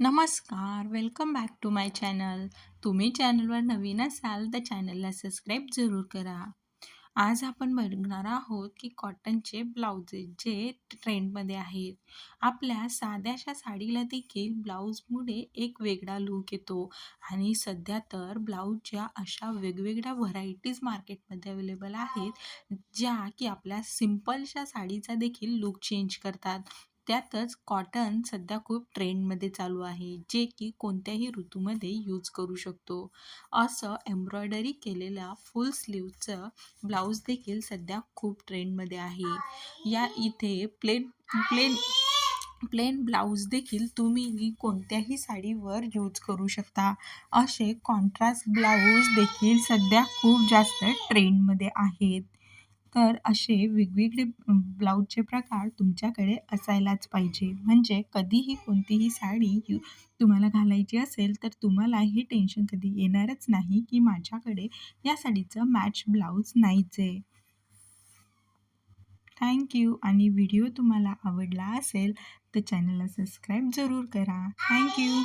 नमस्कार welcome back to my channel तुम्ही चॅनलवर नवीन असाल तर चॅनलला सबस्क्राईब जरूर करा. आज आपण बघणार आहोत की कॉटनचे ब्लाउजेस जे ट्रेंडमध्ये आहेत आपल्या साध्याशा साडीला देखील ब्लाऊजमुळे एक वेगळा लूक येतो. आणि सध्या तर ब्लाऊजच्या अशा वेगवेगळ्या व्हरायटीज मार्केटमध्ये अवेलेबल आहेत ज्या की आपल्या सिम्पलशा साडीचा देखील लूक चेंज करतात. त्यातच कॉटन सध्या खूप ट्रेंडमध्ये चालू आहे जे की कोणत्याही ऋतूमध्ये यूज करू शकतो. असं एम्ब्रॉयडरी केलेल्या फुल स्लीवचं ब्लाऊज देखील सध्या खूप ट्रेंडमध्ये आहे. या इथे प्लेन प्लेन प्लेन ब्लाऊज देखील तुम्ही कोणत्याही साडीवर यूज करू शकता. असे कॉन्ट्रास्ट ब्लाऊज देखील सध्या खूप जास्त ट्रेंडमध्ये आहेत. तर असे वेगवेगळे ब्लाऊजचे प्रकार तुमच्याकडे असायलाच पाहिजे. म्हणजे कधीही कोणतीही साडी यू तुम्हाला घालायची असेल तर तुम्हाला हे टेन्शन कधी येणारच नाही की माझ्याकडे या साडीचं मॅच ब्लाऊज नाहीच. आहे थँक्यू आणि व्हिडिओ तुम्हाला आवडला असेल तर चॅनलला सबस्क्राईब जरूर करा. थँक्यू